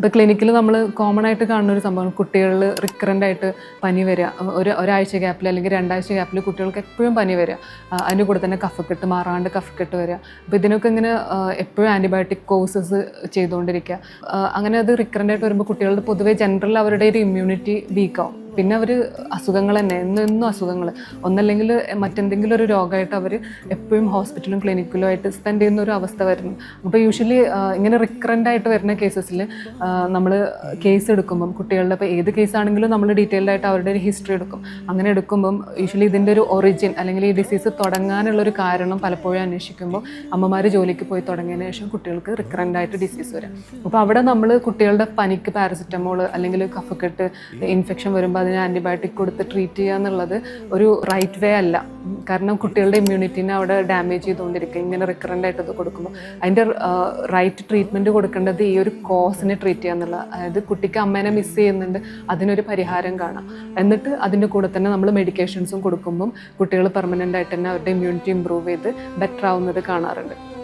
ഇപ്പോൾ ക്ലിനിക്കിൽ നമ്മൾ കോമൺ ആയിട്ട് കാണുന്ന ഒരു സംഭവം കുട്ടികളിൽ റിക്കറന്റ് ആയിട്ട് പനി വരിക. ഒരു ഒരാഴ്ച ഗ്യാപ്പിൽ അല്ലെങ്കിൽ രണ്ടാഴ്ച ഗ്യാപ്പിൽ കുട്ടികൾക്ക് എപ്പോഴും പനി വരിക. അതിന്റെ കൂടെ തന്നെ കഫക്കെട്ട് മാറാണ്ട് കഫക്കെട്ട് വരിക. അപ്പോൾ ഇതിനൊക്കെ ഇങ്ങനെ എപ്പോഴും ആന്റിബയോട്ടിക് കോഴ്സസ് ചെയ്തുകൊണ്ടിരിക്കുക. അങ്ങനെ അത് റിക്കറന്റ് ആയിട്ട് വരുമ്പോൾ കുട്ടികളുടെ പൊതുവേ ജനറൽ അവരുടെ ഒരു ഇമ്മ്യൂണിറ്റി വീക്കാവും പിന്നെ അവർ അസുഖങ്ങൾ തന്നെ എന്നും എന്നും അസുഖങ്ങൾ. ഒന്നല്ലെങ്കിൽ മറ്റെന്തെങ്കിലും ഒരു രോഗമായിട്ട് അവർ എപ്പോഴും ഹോസ്പിറ്റലും ക്ലിനിക്കിലും ആയിട്ട് സ്പെൻഡ് ചെയ്യുന്ന ഒരു അവസ്ഥ വരുന്നു. അപ്പോൾ യൂഷ്വലി ഇങ്ങനെ റിക്കറന്റ് ആയിട്ട് വരുന്ന കേസസിൽ നമ്മൾ കേസ് എടുക്കുമ്പം കുട്ടികളുടെ ഇപ്പോൾ ഏത് കേസാണെങ്കിലും നമ്മൾ ഡീറ്റെയിൽഡ് ആയിട്ട് അവരുടെ ഒരു ഹിസ്റ്ററി എടുക്കും. അങ്ങനെ എടുക്കുമ്പം യൂഷ്വലി ഇതിന്റെ ഒരു ഒറിജിൻ അല്ലെങ്കിൽ ഈ ഡിസീസ് തുടങ്ങാനുള്ള ഒരു കാരണം പലപ്പോഴും അന്വേഷിക്കുമ്പോൾ അമ്മമാർ ജോലിക്ക് പോയി തുടങ്ങിയതിന് ശേഷം കുട്ടികൾക്ക് റിക്കറന്റ് ആയിട്ട് ഡിസീസ് വരാം. അപ്പോൾ അവിടെ നമ്മൾ കുട്ടികളുടെ പനിക്ക് പാരസിറ്റമോൾ അല്ലെങ്കിൽ കഫക്കെട്ട് ഇൻഫെക്ഷൻ വരുമ്പോൾ അതിന് ആന്റിബയോട്ടിക് കൊടുത്ത് ട്രീറ്റ് ചെയ്യുക എന്നുള്ളത് ഒരു റൈറ്റ് വേ അല്ല. കാരണം കുട്ടികളുടെ ഇമ്മ്യൂണിറ്റിനെ അവിടെ ഡാമേജ് ചെയ്തുകൊണ്ടിരിക്കുക ഇങ്ങനെ റിക്കറന്റ് ആയിട്ട് അത് കൊടുക്കുമ്പോൾ അതിന്റെ റൈറ്റ് ട്രീറ്റ്മെന്റ് കൊടുക്കേണ്ടത് ഈ ഒരു കോസിനെ ട്രീറ്റ് ചെയ്യുക എന്നുള്ള അതായത് കുട്ടിക്ക് അമ്മേനെ മിസ് ചെയ്യുന്നുണ്ട് അതിനൊരു പരിഹാരം കാണാം. എന്നിട്ട് അതിന്റെ കൂടെ തന്നെ നമ്മൾ മെഡിക്കേഷൻസും കൊടുക്കുമ്പം കുട്ടികൾ പെർമനന്റ് ആയിട്ട് തന്നെ അവരുടെ ഇമ്മ്യൂണിറ്റി ഇമ്പ്രൂവ് ചെയ്ത് ബെറ്റർ ആവുന്നത് കാണാറുണ്ട്.